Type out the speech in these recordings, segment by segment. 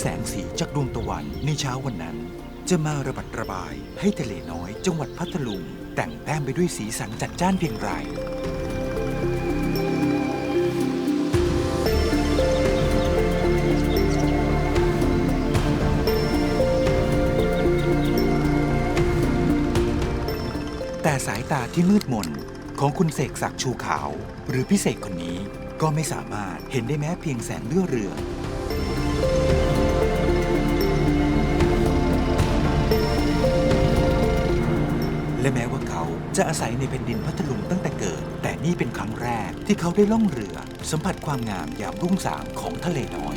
แสงสีจากดวงตะวันในเช้าวันนั้น จะมาระบัดระบายให้ทะเลน้อยจังหวัดพัทลุง แต่งแต้มไปด้วยสีสันจัดจ้านเพียงไรแต่สายตาที่มืดมนของคุณเสกศักดิ์ชูขาว หรือพิเศษคนนี้ก็ไม่สามารถเห็นได้แม้เพียงแสงเลื่อเรือง และแม้ว่าเขาจะอาศัยในแผ่นดินพัทลุงตั้งแต่เกิด แต่นี่เป็นครั้งแรกที่เขาได้ล่องเรือ สัมผัสความงามยามรุ่งสางของทะเลน้อย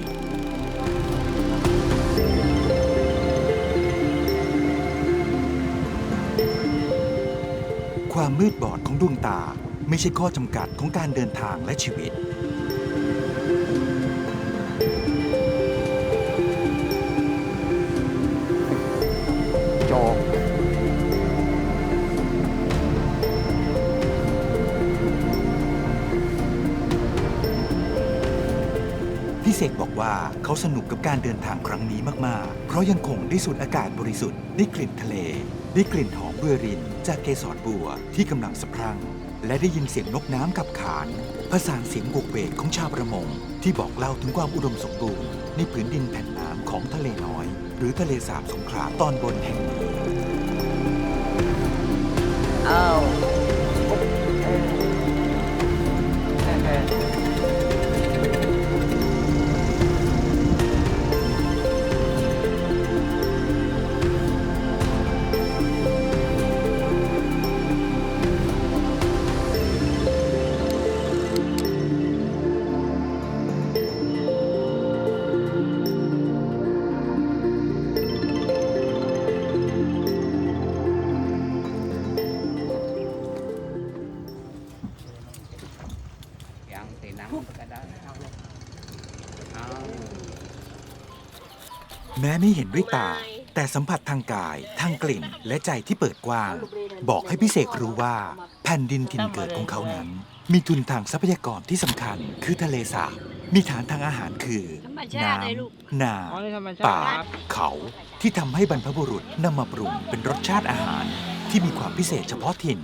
ความมืดบอดของดวงตาไม่ใช่ข้อจำกัดของการเดินทางและชีวิต เขาสนุกกับการเดินทางครั้งนี้มาก ๆ เพราะยังคงได้สูดอากาศบริสุทธิ์ได้กลิ่นทะเล ได้กลิ่นหอมเรือริน จากเกสรบัวที่กำลังสะพรั่ง และได้ยินเสียงนกน้ำกับขานผสานเสียงโบกเวกของชาวประมง ที่บอกเล่าถึงความอุดมสมบูรณ์ในผืนดินแผ่นน้ำของทะเลน้อย หรือทะเลสาบสงขลาตอนบนแห่งนี้อ้ แม้ไม่เห็นด้วยตา แต่สัมผัสทางกาย ทางกลิ่นและใจที่เปิดกว้าง บอกให้พิเศษรู้ว่า แผ่นดินถิ่นเกิดของเขานั้น มีทุนทางทรัพยากรที่สำคัญ คือทะเลสาบมีฐานทางอาหารคือ น้ำนาป่า เขาที่ทำให้บรรพบุรุษนำมาปรุงเป็นรสชาติอาหาร ที่มีความพิเศษเฉพาะถิ่น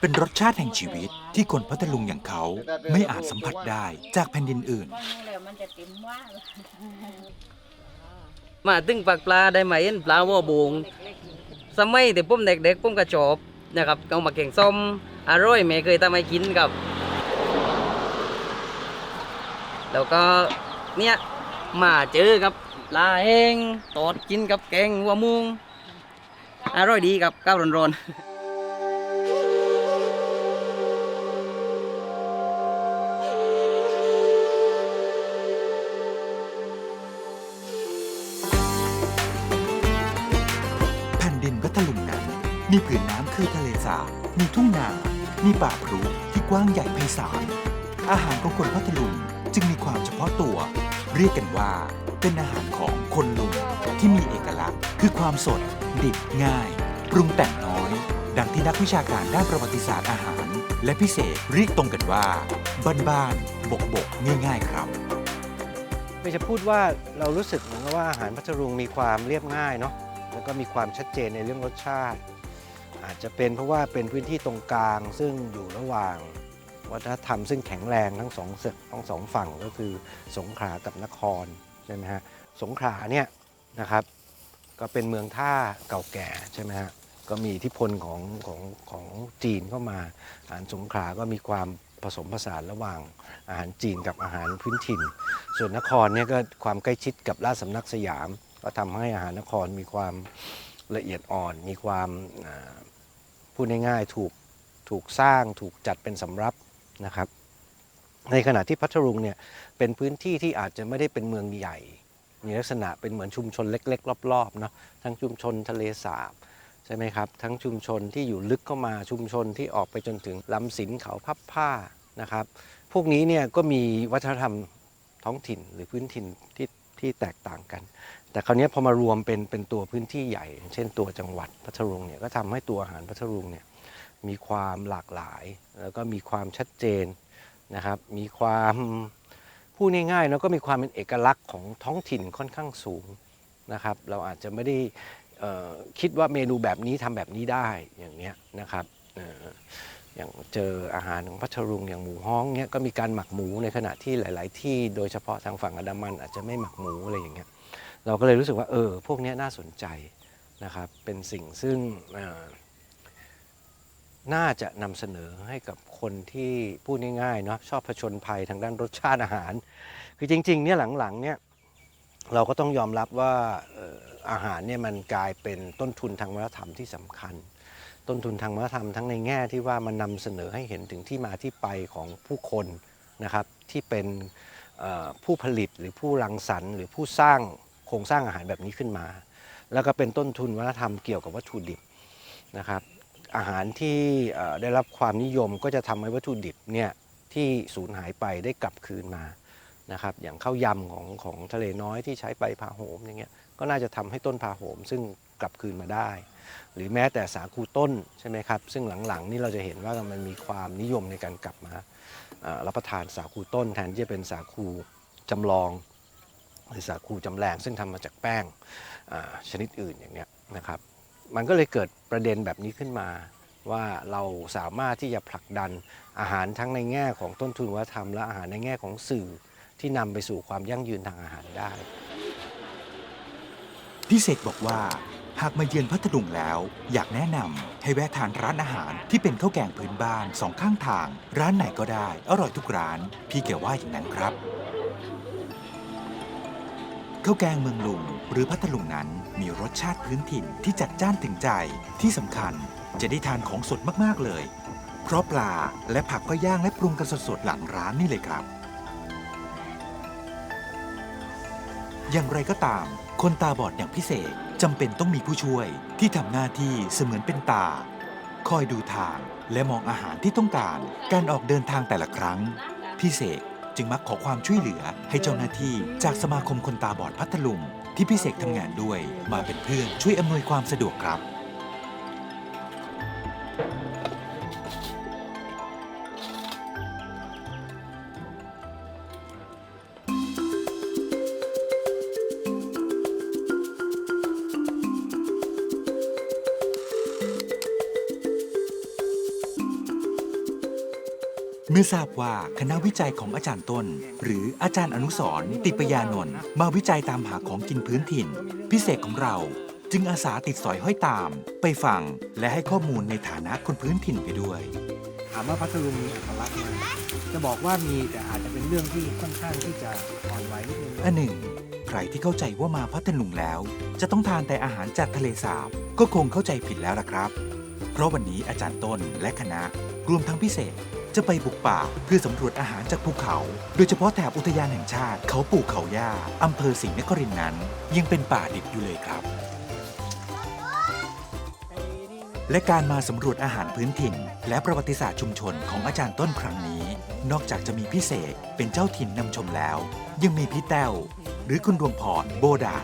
เป็นรสชาติแห่งชีวิต ที่คนพัทลุงอย่างเขาไม่อาจสัมผัสได้จากแผ่นดินอื่นมาตึงปากปลาได้ไหมเห็นปลาวัวบงสมัยแต่ผมเด็กๆผมก็ชอบนะครับเอามาแกงส้มอร่อยแม่เคยทำให้กินครับ แล้วก็เนี่ยมาเจอกับปลาแห้งตอดกินกับแกงหัวมุงอร่อยดีครับข้าวร้อนๆ มีผืนน้ำคือทะเลสาบ มีทุ่งนา มีป่าพรุที่กว้างใหญ่ไพศาล อาหารของคนพัทลุงจึงมีความเฉพาะตัว เรียกกันว่าเป็นอาหารของคนลุงที่มีเอกลักษณ์ คือความสด ดิบง่าย ปรุงแต่งน้อย ดังที่นักวิชาการด้านประวัติศาสตร์อาหาร และพิเศษเรียกตรงกันว่าบ้านๆบกๆง่าย ๆ ครับไม่จะพูดว่าเรารู้สึกเหมือนกับว่าอาหารพัทลุงมีความเรียบง่ายเนาะแล้วก็มีความชัดเจนในเรื่องรสชาติ อาจจะเป็นเพราะว่าเป็นพื้นที่ตรงกลางซึ่งอยู่ระหว่าง วัฒนธรรมซึ่งแข็งแรงทั้งสองเสทั้งสองฝั่งก็คือสงขลากับนครใช่ไหมฮะสงขลาเนี่ยนะครับก็เป็นเมืองท่าเก่าแก่ใช่ไหมฮะก็มีอิทธิพลของของของจีนเข้ามาอาหารสงขลาก็มีความผสมผสานระหว่างอาหารจีนกับอาหารพื้นถิ่น ส่วนนครเนี่ยก็ความใกล้ชิดกับราชสำนักสยาม ก็ทำให้อาหารนครมีความละเอียดอ่อน มีความ พูดง่ายๆถูกถูกสร้างถูกจัดเป็นสำรับนะครับ ในขณะที่พัทลุงเนี่ยเป็นพื้นที่ที่อาจจะไม่ได้เป็นเมืองใหญ่ มีลักษณะเป็นเหมือนชุมชนเล็ก ๆ รอบๆเนาะทั้งชุมชนทะเลสาบใช่ไหมครับ ทั้งชุมชนที่อยู่ลึกเข้ามาชุมชนที่ออกไปจนถึงลำสินเขาพับผ้านะครับ พวกนี้เนี่ยก็มีวัฒนธรรมท้องถิ่นหรือพื้นถิ่นที่ที่แตกต่างกัน แต่คราวนี้พอมารวมเป็นเป็นตัวพื้นที่ใหญ่ เช่นตัวจังหวัดพัทลุงเนี่ยก็ทำให้ตัวอาหารพัทลุงเนี่ยมีความหลากหลาย แล้วก็มีความชัดเจนนะครับ มีความพูดง่ายๆเนาะก็มีความเป็นเอกลักษณ์ของท้องถิ่นค่อนข้างสูงนะครับ เราอาจจะไม่ได้คิดว่าเมนูแบบนี้ทำแบบนี้ได้อย่างเนี้ยนะครับเอ่ออย่างเจออาหารของพัทลุงอย่างหมูฮ้องเนี้ยก็มีการหมักหมูในขณะที่หลาย ๆ ที่โดยเฉพาะทางฝั่งอันดามันอาจจะไม่หมักหมูอะไรอย่างเงี้ย เราก็เลยรู้สึกว่าเออพวกนี้น่าสนใจนะครับ เป็นสิ่งซึ่งน่าจะนำเสนอให้กับคนที่พูดง่ายๆเนาะชอบผชนภัยทางด้านรสชาติอาหาร คือจริงๆเนี่ยหลังๆเนี่ยเราก็ต้องยอมรับว่าอาหารเนี่ยมันกลายเป็นต้นทุนทางวัฒนธรรมที่สำคัญ ต้นทุนทางวัฒนธรรมทั้งในแง่ที่ว่ามันนำเสนอให้เห็นถึงที่มาที่ไปของผู้คนนะครับที่เป็นผู้ผลิตหรือผู้รังสรรค์ หรือผู้สร้าง รงสร้างอาหารแบบนี้ขึ้นมา แล้วก็เป็นต้นทุนวัฒนธรรมเกี่ยวกับวัตถุดิบนะครับ อาหารที่ได้รับความนิยมก็จะทำให้วัตถุดิบเนี่ยที่สูญหายไปได้กลับคืนมานะครับอย่างข้าวยำของของทะเลน้อยที่ใช้ใบพาโหมอย่างเงี้ยก็น่าจะทำให้ต้นพาโหม ซึ่งกลับคืนมาได้ หรือแม้แต่สาคูต้นใช่ไหมครับ ซึ่งหลังๆนี่เราจะเห็นว่ามันมีความนิยมในการกลับมารับประทานสาคูต้นแทนที่จะเป็นสาคูจำลอง หรือสาคูจำแรงซึ่งทำมาจากแป้งชนิดอื่นอย่างเงี้ยนะครับ มันก็เลยเกิดประเด็นแบบนี้ขึ้นมาว่าเราสามารถที่จะผลักดันอาหารทั้งในแง่ของต้นทุนวัฒนธรรม และอาหารในแง่ของสื่อที่นำไปสู่ความยั่งยืนทางอาหารได้พี่เสกบอกว่า หากมาเยือนพัทลุงแล้ว อยากแนะนำให้แวะทานร้านอาหารที่เป็นข้าวแกงพื้นบ้านสองข้างทาง ร้านไหนก็ได้ อร่อยทุกร้าน พี่แกว่าอย่างนั้นครับ ข้าวแกงเมืองลุงหรือพัทลุงนั้นมีรสชาติพื้นถิ่นที่จัดจ้านถึงใจที่สำคัญจะได้ทานของสดมากๆเลย เพราะปลาและผักก็ย่างและปรุงกันสดๆหลังร้านนี่เลยครับ อย่างไรก็ตาม คนตาบอดอย่างพิเศษจำเป็นต้องมีผู้ช่วยที่ทำหน้าที่เสมือนเป็นตา คอยดูทางและมองอาหารที่ต้องการ การออกเดินทางแต่ละครั้ง พิเศษ จึงมักขอความช่วยเหลือให้เจ้าหน้าที่จากสมาคมคนตาบอดพัทลุงที่พิเศษทำงานด้วย มาเป็นเพื่อนช่วยอำนวยความสะดวกครับ เมื่อทราบว่าคณะวิจัยของอาจารย์ต้น หรืออาจารย์อนุสรณ์ติปยานนท์มาวิจัยตามหาของกินพื้นถิ่น พิเศษของเราจึงอาสาติดสอยห้อยตาม ไปฟังและให้ข้อมูลในฐานะคนพื้นถิ่นไปด้วย ถามว่าพัทลุงมีอัตลักษณ์ไหมจะบอกว่ามีแต่อาจจะเป็นเรื่องที่ค่อนข้างที่จะอ่อนไหวนิดนึงอันหนึ่ง ใครที่เข้าใจว่ามาพัทลุงแล้ว จะต้องทานแต่อาหารจากทะเลสาบก็คงเข้าใจผิดแล้วล่ะครับ เพราะวันนี้อาจารย์ต้นและคณะรวมทั้งพิเศษ จะไปบุกป่าเพื่อสำรวจอาหารจากภูเขา โดยเฉพาะแถบอุทยานแห่งชาติ เขาปู่เขาย่าอำเภอศรีนครินทร์นั้น ยังเป็นป่าดิบอยู่เลยครับ และการมาสำรวจอาหารพื้นถิ่น และประวัติศาสตร์ชุมชนของอาจารย์ต้นครั้งนี้ นอกจากจะมีพิเศษเป็นเจ้าถิ่นนำชมแล้ว ยังมีพี่แต้วหรือคุณดวงพรโบดา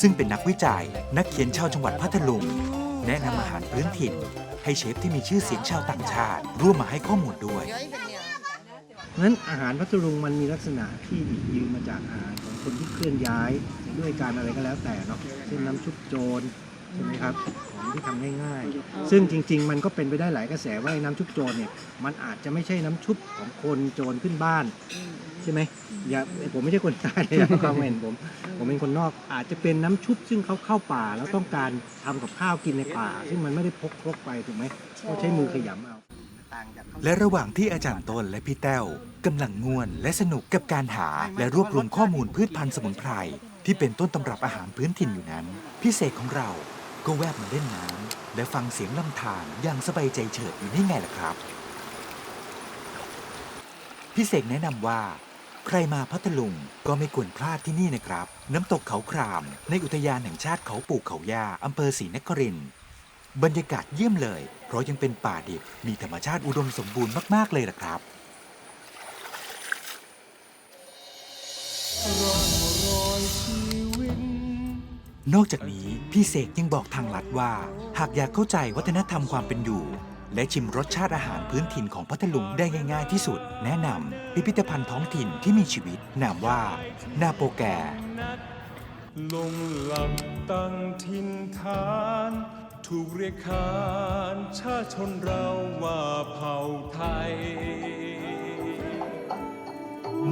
ซึ่งเป็นนักวิจัย นักเขียนชาวจังหวัดพัทลุงแนะนำอาหารพื้นถิ่น ให้เชฟที่มีชื่อเสียงชาวต่างชาติ ร่วมมาให้ข้อมูลด้วย เพราะฉะนั้นอาหารพัทลุงมันมีลักษณะที่หยิบยืมมาจากอาหารของคนที่เคลื่อนย้ายด้วยการอะไรก็แล้วแต่เนาะเช่นน้ำชุบโจรใช่ไหมครับของที่ทำง่ายๆ ซึ่งจริง ๆ มันก็เป็นไปได้หลายกระแสว่าไอ้น้ำชุบโจรเนี่ยมันอาจจะไม่ใช่น้ำชุบของคนโจรขึ้นบ้าน ช่ไหมอย่าผมไม่ใช่คนใต้เลยนะคอมเมนต์ผม ผมเป็นคนนอกอาจจะเป็นน้ำชุบซึ่งเขาเข้าป่าแล้วต้องการทำกับข้าวกินในป่า ซึ่งมันไม่ได้พกครกไปถูกไหมเขาใช้มือขยำเอาต่างจากข้าวและระหว่างที่อาจารย์ต้นและพี่แต้วกำลังง่วนและสนุกกับการหาและรวบรวมข้อมูลพืชพันธุ์สมุนไพรที่เป็นต้นตำรับอาหารพื้นถิ่นอยู่นั้น พิเศษของเราก็แวบมาเล่นน้ำและฟังเสียงลำธารอย่างสบายใจเฉิดอยู่นี่ไงล่ะครับ พิเศษแนะนำว่า ใครมาพัทลุงก็ไม่ควรพลาดที่นี่นะครับ น้ำตกเขาคราม ในอุทยานแห่งชาติเขาปู่เขาย่าอำเภอศรีนครินทร์บรรยากาศเยี่ยมเลย เพราะยังเป็นป่าดิบมีธรรมชาติอุดมสมบูรณ์มากๆเลยล่ะครับนอกจากนี้พี่เสกยังบอกทางลัดว่า หากอยากเข้าใจวัฒนธรรมความเป็นอยู่ และชิมรสชาติอาหารพื้นถิ่นของพัทลุงได้ง่าย ๆ ที่สุด แนะนำพิพิธภัณฑ์ท้องถิ่นที่มีชีวิต นามว่า นาโปแก ลงหลักตั้งถิ่นฐาน ถูกเรียกขานชาติชนเราว่าเผ่าไทย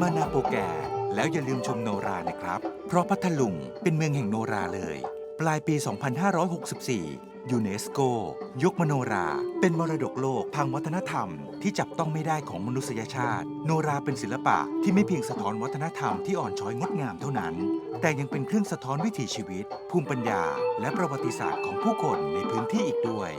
มานาโปแก แล้วอย่าลืมชมโนรานะครับ เพราะพัทลุงเป็นเมืองแห่งโนราเลย ปลายปี 2564 ยูเนสโก ยกมโนรา เป็นมรดกโลกทางวัฒนธรรม ที่จับต้องไม่ได้ของมนุษยชาติ โนราเป็นศิลปะที่ไม่เพียงสะท้อนวัฒนธรรมที่อ่อนช้อยงดงามเท่านั้น แต่ยังเป็นเครื่องสะท้อนวิถีชีวิต ภูมิปัญญา และประวัติศาสตร์ของผู้คนในพื้นที่อีกด้วย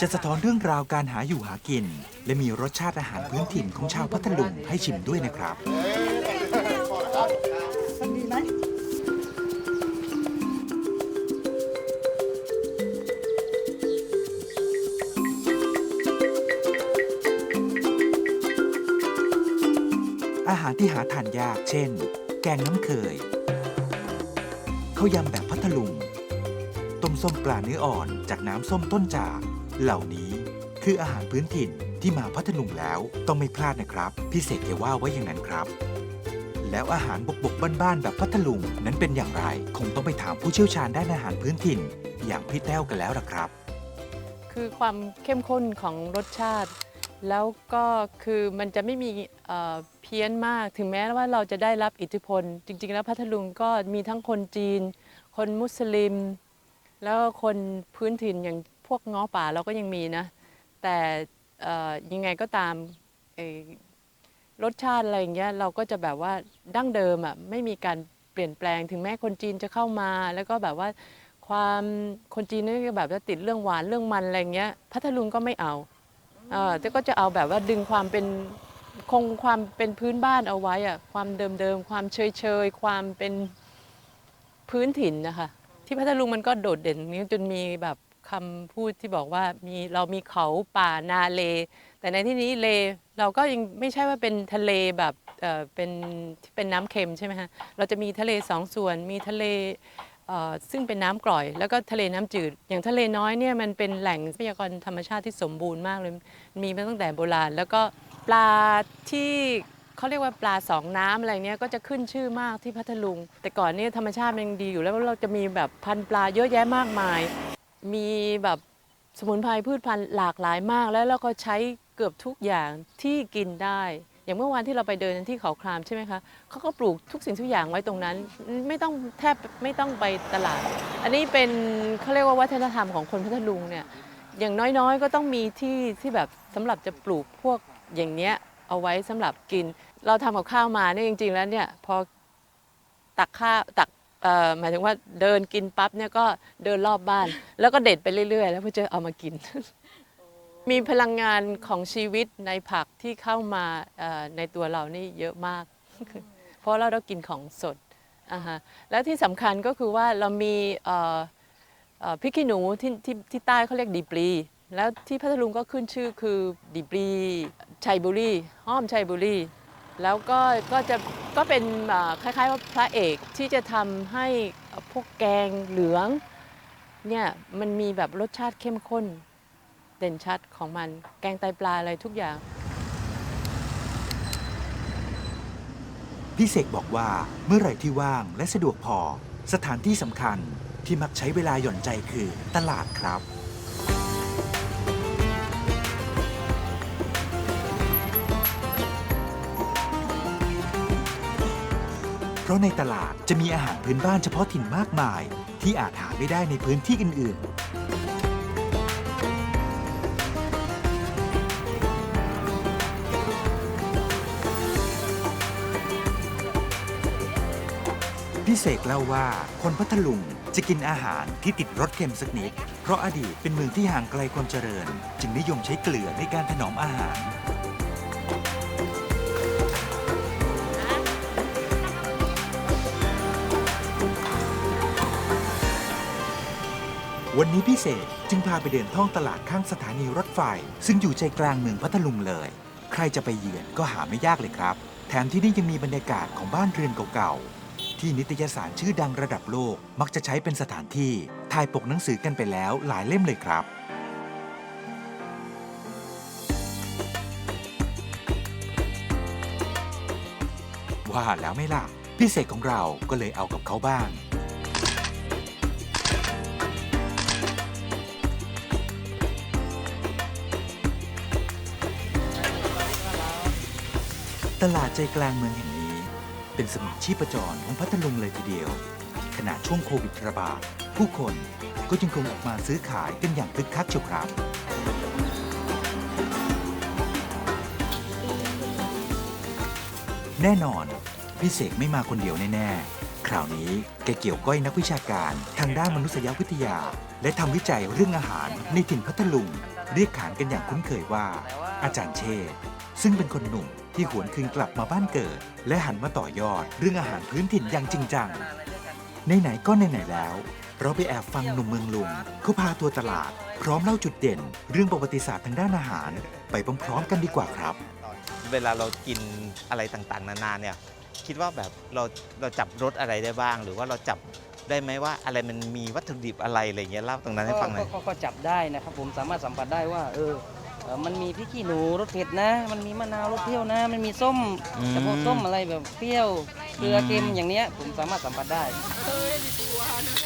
จะสะท้อนเรื่องราวการหาอยู่หากิน และมีรสชาติอาหารพื้นถิ่นของชาวพัทลุงให้ชิมด้วยนะครับ อาหารที่หาทานยาก เช่น แกงน้ำเคยข้าวยำแบบพัทลุง ต้มส้มปลาเนื้ออ่อนจากน้ำส้มต้นจาก เหล่านี้คืออาหารพื้นถิ่นที่มาพัทลุงแล้วต้องไม่พลาดนะครับ พี่เสกแกว่าไว้อย่างนั้นครับ แล้วอาหารบกบกบ้านๆแบบพัทลุงนั้นเป็นอย่างไร คงต้องไปถามผู้เชี่ยวชาญด้านอาหารพื้นถิ่น อย่างพี่แต้วกันแล้วล่ะครับ คือความเข้มข้นของรสชาติ แล้วก็คือมันจะไม่มีเอ่อเพี้ยนมากถึงแม้ว่าเราจะได้รับอิทธิพล จริง ๆ แล้วพัทลุงก็มีทั้งคนจีน คนมุสลิม แล้วก็คนพื้นถิ่นอย่าง พวกง้อป่าเราก็ยังมีนะ แต่ยังไงก็ตามรสชาติอะไรอย่างเงี้ยเราก็จะแบบว่าดั้งเดิมอะไม่มีการเปลี่ยนแปลงถึงแม้คนจีนจะเข้ามา แล้วก็แบบว่าความคนจีนนี่ก็แบบว่าติดเรื่องหวานเรื่องมันอะไรเงี้ยพัทลุงก็ไม่เอาเออแต่ก็จะเอาแบบว่าดึงความเป็นคงความเป็นพื้นบ้านเอาไว้อะความเดิมๆความเฉยๆความเป็นพื้นถิ่นนะคะที่พัทลุงมันก็โดดเด่นนี้จนมีแบบ คำพูดที่บอกว่ามีเรามีเขาป่านาเล แต่ในที่นี้เลเราก็ยังไม่ใช่ว่าเป็นทะเลแบบเอ่อเป็นที่เป็นน้ำเค็มใช่ไหมฮะเราจะมีทะเลสองส่วนมีทะเลเอ่อซึ่งเป็นน้ำกร่อย แล้วก็ทะเลน้ำจืด อย่างทะเลน้อยเนี่ยมันเป็นแหล่งทรัพยากรธรรมชาติที่สมบูรณ์มากเลยมีมาตั้งแต่โบราณ แล้วก็ปลาที่เขาเรียกว่าปลาสองน้ำอะไรเนี้ยก็จะขึ้นชื่อมากที่พัทลุง แต่ก่อนเนี่ยธรรมชาติมันยังดีอยู่แล้วเราจะมีแบบพันธุ์ปลาเยอะแยะมากมาย มีแบบสมุนไพรพืชพันธุ์หลากหลายมากแล้วเราก็ใช้เกือบทุกอย่างที่กินได้ อย่างเมื่อวานที่เราไปเดินที่เขาครามใช่ไหมคะเขาก็ปลูกทุกสิ่งทุกอย่างไว้ตรงนั้น ไม่ต้องแทบไม่ต้องไปตลาด อันนี้เป็นเขาเรียกว่าวัฒนธรรมของคนพัทลุงเนี่ยอย่างน้อยๆ ก็ต้องมีที่ที่แบบสำหรับจะปลูกพวกอย่างเนี้ยเอาไว้สำหรับกิน เราทำกับข้าวมาเนี่ยจริง ๆ แล้วเนี่ยพอตักข้าวตัก หมายถึงว่าเดินกินปั๊บเนี่ยก็เดินรอบบ้าน แล้วก็เด็ดไปเรื่อย ๆ แล้วเพื่อจะเอามากิน มีพลังงานของชีวิตในผักที่เข้ามาเอ่อในตัวเรานี่เยอะมาก เพราะเราต้องกินของสดอ่าฮะแล้วที่สำคัญก็คือว่าเรามีเอ่อเอ่อพริกขี้หนูที่ที่ที่ใต้เขาเรียกดีปลีแล้วที่พัทลุงก็ขึ้นชื่อคือดีปลีชัยบุรีห้อมชัยบุรี แล้วก็ก็จะก็เป็นคล้ายๆว่าพระเอกที่จะทำให้พวกแกงเหลืองเนี่ยมันมีแบบรสชาติเข้มข้นเด่นชัดของมัน แกงไตปลาอะไรทุกอย่าง พี่เสกบอกว่าเมื่อไหร่ที่ว่างและสะดวกพอ สถานที่สำคัญที่มักใช้เวลาหย่อนใจคือตลาดครับ เพราะในตลาดจะมีอาหารพื้นบ้านเฉพาะถิ่นมากมาย ที่อาจหาไม่ได้ในพื้นที่อื่น ๆพี่เสกเล่าว่าคนพัทลุงจะกินอาหารที่ติดรสเค็มสักนิด เพราะอดีตเป็นเมืองที่ห่างไกลความเจริญ จึงนิยมใช้เกลือในการถนอมอาหาร วันนี้พี่เสกจึงพาไปเดินท่องตลาดข้างสถานีรถไฟ ซึ่งอยู่ใจกลางเมืองพัทลุงเลย ใครจะไปเยือนก็หาไม่ยากเลยครับ แถมที่นี่ยังมีบรรยากาศของบ้านเรือนเก่าๆ ที่นิตยสารชื่อดังระดับโลกมักจะใช้เป็นสถานที่ถ่ายปกหนังสือกันไปแล้วหลายเล่มเลยครับว่าแล้วไม่ล่ะ พิเศษของเราก็เลยเอากับเขาบ้าง ตลาดใจกลางเมืองแห่งนี้ เป็นสมุนชีพจรของพัทลุงเลยทีเดียว ขณะช่วงโควิดระบาดผู้คนก็ยังคงออกมาซื้อขายกันอย่างคึกคักเชียวครับ แน่นอนพี่เสกไม่มาคนเดียวแน่ๆ คราวนี้แกเกี่ยวก้อยนักวิชาการ ทางด้านมนุษยวิทยา และทำวิจัยเรื่องอาหารในถิ่นพัทลุง เรียกขานกันอย่างคุ้นเคยว่า อาจารย์เชษซึ่งเป็นคนหนุ่มที่หวนคืนกลับมาบ้านเกิด และหันมาต่อยอดเรื่องอาหารพื้นถิ่นอย่างจริงจังไหนๆก็ไหนๆแล้ว เราไปแอบฟังหนุ่มเมืองลุงเขาพาทัวตลาด พร้อมเล่าจุดเด่น เรื่องประวัติศาสตร์ทางด้านอาหาร ไปพร้อมๆกันดีกว่าครับ เวลาเรากินอะไรต่างๆ นานาเนี่ยคิดว่าแบบเราเราจับรสอะไรได้บ้าง หรือว่าเราจับ ได้ไหมว่าอะไรมันมีวัตถุดิบอะไรอะไรเงี้ยเล่าตรงนั้นให้ฟังหน่อยก็ก็จับได้นะครับ ผมสามารถสัมผัสได้ว่า เออเอ่อมันมีพริกขี้หนูรสเผ็ดนะ มันมีมะนาวรสเปรี้ยวนะ มันมีส้มอืมเฉพาะส้มอะไรแบบเปรี้ยวเกลือเค็มอย่างเนี้ยผมสามารถสัมผัสได้น่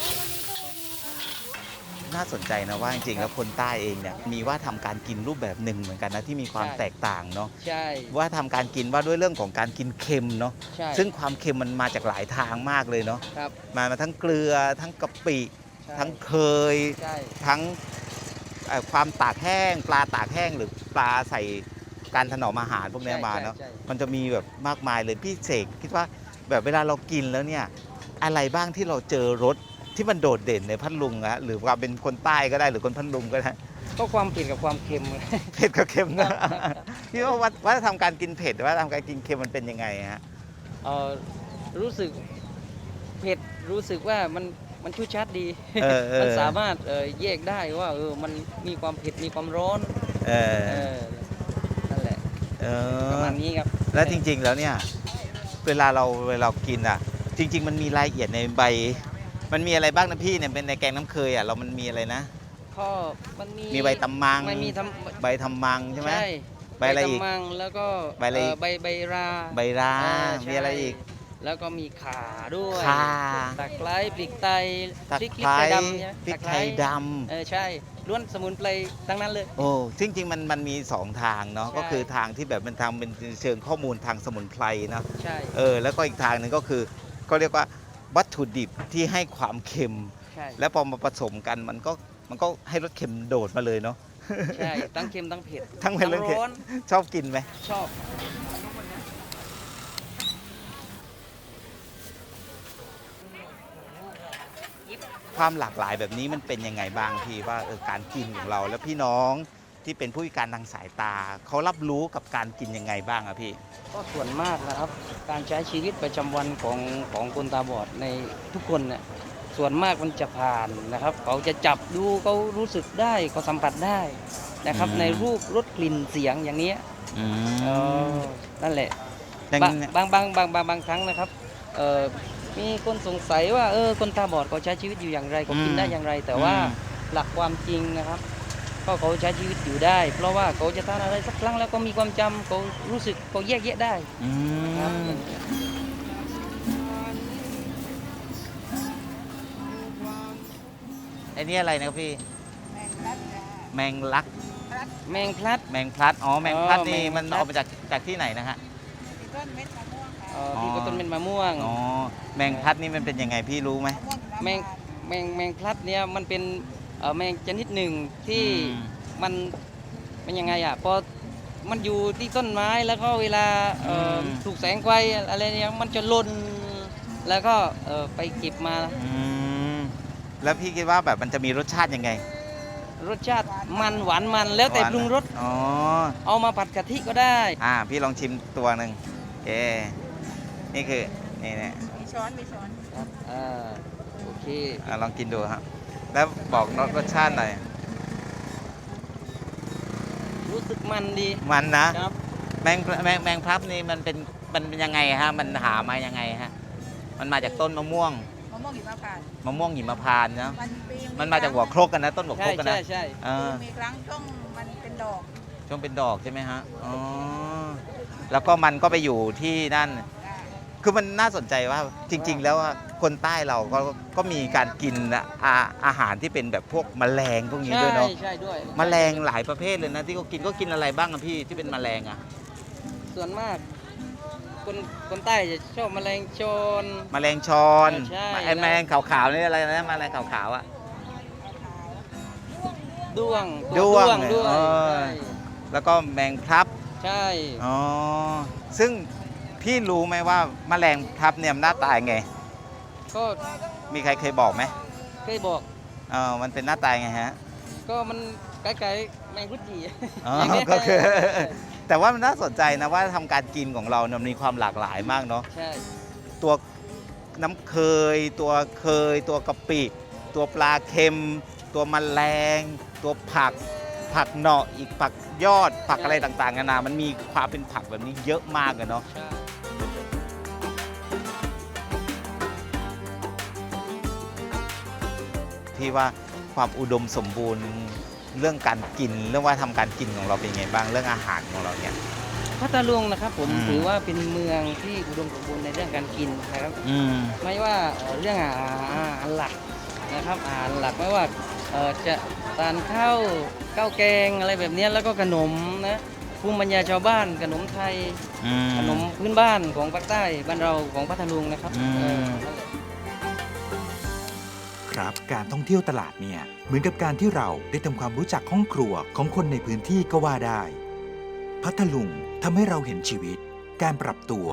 าสนใจนะว่าจริงๆแล้วคนใต้เองเนี่ยมีว่าทำการกินรูปแบบหนึ่งเหมือนกันนะที่มีความใช่แตกต่างเนาะใช่ว่าทำการกินว่าด้วยเรื่องของการกินเค็มเนาะใช่ซึ่งความเค็มมันมาจากหลายทางมากเลยเนาะครับมามาทั้งเกลือทั้งกะปิใช่ทั้งเคยใช่ทั้งเอ่อความตากแห้ง ปลาตากแห้งหรือปลาใส่การถนอมอาหารพวกเนี้ยมาเนาะใช่ใช่มันจะมีแบบมากมายเลยพี่เสกคิดว่าแบบเวลาเรากินแล้วเนี่ยอะไรบ้างที่เราเจอรส ที่มันโดดเด่นในพัทลุงอะหรือว่าเป็นคนใต้ก็ได้หรือคนพัทลุงก็ได้ ก็ความเผ็ดกับความเค็ม เผ็ดกับเค็มนะพี่ว่าวัฒวัฒนธรรมการกินเผ็ดวัฒนธรรมการกินเค็มมันเป็นยังไงฮะเอ่อรู้สึกเผ็ดรู้สึกว่ามันมันชูชัดดี เออเออ มันสามารถเอ่อแยกได้ว่าเออมันมีความเผ็ดมีความร้อนเออเออนั่นแหละเอประอ มาณนี้ครับ แล้วจริงๆ แล้วเนี่ย เวลาเราเวลาเรากินอะ จริง ๆ มันมีรายละเอียดในใบ มันมีอะไรบ้างนะพี่เนี่ยเป็นในแกงน้ำเคยอะเรามันมีอะไรนะ ก็มันมีมีใบตำมังมันมีทำใบทำมังใช่ไหม ใบอะไรอีกตำมังแล้วก็ใบอะไรอีก เใบใบราใบราอ่าใช่มีอะไรอีก แล้วก็มีข่าด้วยข่าตะไคร้พริกไทยตะพริกไคร้ไทยดำใช่ไหมพริกตะไทยดเออใช่ล้วนสมุนไพรทั้งนั้นเลยำโอ้จริงๆมันมันมีสองทางเนาะ ใช่ ก็คือทางที่แบบมันทางเป็นเชิงข้อมูลทางสมุนไพรเนาะ ใช่ เออ แล้วก็อีกทางหนึ่งก็คือก็เรียกว่า วัตถุดิบที่ให้ความเค็ม ใช่แล้วพอมาผสมกันมันก็มันก็ให้รสเค็มโดดมาเลยเนาะ ใช่ทั้งเค็มทั้งเผ็ดทั้งเผ็ดทั้งเค็มร้อนชอบกินไหมชอบความหลากหลายแบบนี้มันเป็นยังไงบ้างพี่ว่าเออการกินของเราแล้วพี่น้อง ที่เป็นผู้พิการทางสายตา เขารับรู้กับการกินยังไงบ้างอะพี่ ก็ส่วนมากนะครับ การใช้ชีวิตประจำวันของของคนตาบอดในทุกคนเนี่ยส่วนมากมันจะผ่านนะครับ เขาจะจับดูเขารู้สึกได้เขาสัมผัสได้นะครับ อืม ในรูปรสกลิ่นเสียงอย่างเนี้ยเออนั่นแหละ ดังบางนั้นบางบางบางบางบางครั้งนะครับเออมีคนสงสัยว่าเออคนตาบอดเขาใช้ชีวิตอยู่อย่างไรเขากินได้อย่างไร แต่ว่าหลักความจริงนะครับ ก็เขาใช้ชีวิตอยู่ได้ เพราะว่าเขาจะทานอะไรสักครั้งแล้วก็มีความจำเขารู้สึกเขาแยกแยะได้อืครับมไอ้นี่อะไรนะครับพี่ แมงลัก แมงพลัด แมงพลัด อ๋อ แมงพลัดอ๋อนี่แมงพลัด มันออกมาจากจากที่ไหนนะฮะ เอ่อที่ก็ต้นเป็นมะม่วง อ๋อ แมงพลัดนี่มันเป็นยังไงพี่รู้ไหม แมงแมงแมงพลัดเนี่ยมันเป็น เอ่อแมงชนิดหนึ่งที่อืม มันมันยังไงอะพอมันอยู่ที่ต้นไม้แล้วก็เวลาเอ่ออม ถูกแสงไฟอะไรเนี่ยมันจะหล่นแล้วก็เอ่อไปเก็บมาอืมแล้วพี่คิดว่าแบบมันจะมีรสชาติยังไงรสชาติมันหวานมันแล้วแต่หวานปรุงรสอ๋อ เอามาผัดกะทิก็ได้ อ่า พี่ลองชิมตัวหนึ่งโอเค นี่คือ นี่เนี่ยครับอ่าโอเค อ่าลองกินดูครับ แล้วบอกรสชาติหน่อย รู้สึกมันดี มันนะแมงแมงแมงพลับนี่มันเป็นมันเป็นยังไงฮะ มันหามายังไงฮะ มันมาจากต้นมะม่วง มะม่วงหิมะพานมะม่วงหิมะพานเนาะมันมันมาจากหัวโครกกันนะ ต้นหัวโครกกันนะใช่ใช่มีครั้งช่วงมันเป็นดอกช่วงเป็นดอกใช่ไหมฮะ อ๋อ แล้วก็มันก็ไปอยู่ที่นั่น คือมันน่าสนใจว่าจริง ๆ แล้วอะคนใต้เราก็ก็มีการกินอาอาหารที่เป็นแบบพวกแมลงพวกนี้ใช่ด้วยเนาะใช่ด้วยแมลงหลายประเภทเลยนะที่เขากินก็กินอะไรบ้างอะพี่ที่เป็นแมลงอะส่วนมาก คนคนใต้จะชอบแมลงโจรแมลงชอนใช่ไอ้แมลงขาวๆนี่อะไรนะแมลงขาวๆอะด้วงด้วงด้วยเออแล้วก็แมงพลับใช่อ๋อซึ่ง พี่รู้ไหมว่าแมลงพลับเนี่ยมันหน้าตายังไง ก็มีใครเคยบอกไหมเคยบอก เออมันเป็นหน้าตายังไงฮะก็มันใกล้ๆแมงกุดจีอ๋ออย่างเงี้ยก็คือ แต่ว่ามันน่าสนใจนะว่าทำการกินของเราเนี่ยมันมีความหลากหลายมากเนาะใช่ ตัวน้ำเคย ตัวเคย ตัวกะปิ ตัวปลาเค็ม ตัวแมลง ตัวผัก ผักเหนาะอีกผักยอดผักอะไรต่างๆนานามันมีความเป็นผักแบบนี้เยอะมากเลยเนาะ ใช่ ที่ว่าความอุดมสมบูรณ์เรื่องการกิน เรื่องว่าทำการกินของเราเป็นยังไงบ้างเรื่องอาหารของเราเนี่ยพัทลุงนะครับผมอืมถือว่าเป็นเมืองที่อุดมสมบูรณ์ในเรื่องการกินนะครับอืมไม่ว่าเอ่อเรื่องอาหารหลักนะครับอาหารหลักไม่ว่าเอ่อจะทานข้าวข้าวแกงอะไรแบบเนี้ยแล้วก็ขนมนะภูมิปัญญาชาวบ้านขนมไทยอืมขนมพื้นบ้านของภาคใต้บ้านเราของพัทลุงนะครับ ครับ การท่องเที่ยวตลาดเนี่ยเหมือนกับการที่เราได้ทำความรู้จักห้องครัวของคนในพื้นที่ก็ว่าได้ พัทลุงทำให้เราเห็นชีวิต การปรับตัว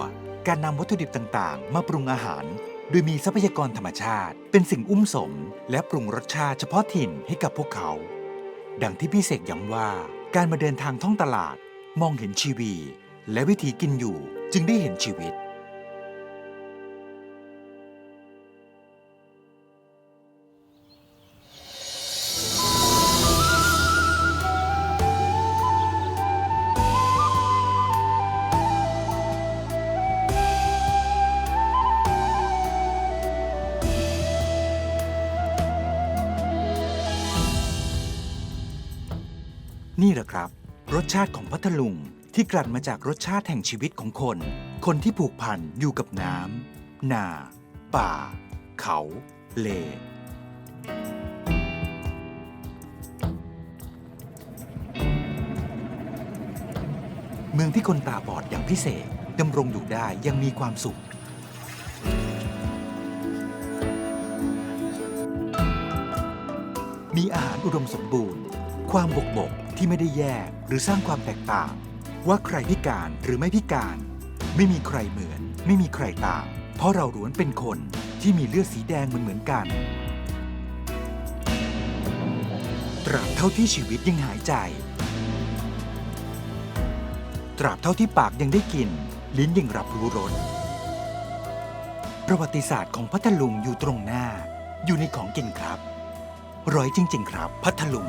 การนำวัตถุดิบต่างๆ มาปรุงอาหาร โดยมีทรัพยากรธรรมชาติ เป็นสิ่งอุ้มสม และปรุงรสชาติเฉพาะถิ่นให้กับพวกเขา ดังที่พี่เสกย้ำว่า การมาเดินทางท่องตลาด มองเห็นชีวี และวิธีกินอยู่จึงได้เห็นชีวิต นี่แหละครับ รสชาติของพัทลุงที่กลั่นมาจากรสชาติแห่งชีวิตของคน คนที่ผูกพันอยู่กับน้ำนา ป่า เขา เลเมืองที่คนตาบอดอย่างพิเศษดำรงอยู่ได้ยังมีความสุข มีอาหารอุดมสมบูรณ์ ความบกบก ที่ไม่ได้แยกหรือสร้างความแตกต่าง ว่าใครพิการหรือไม่พิการ ไม่มีใครเหมือน ไม่มีใครต่าง เพราะเราล้วนเป็นคนที่มีเลือดสีแดงเหมือนเหมือนกัน ตราบเท่าที่ชีวิตยังหายใจ ตราบเท่าที่ปากยังได้กิน ลิ้นยังรับรู้รสประวัติศาสตร์ของพัทลุงอยู่ตรงหน้า อยู่ในของกินครับร้อยจริง ๆ ครับ พัทลุง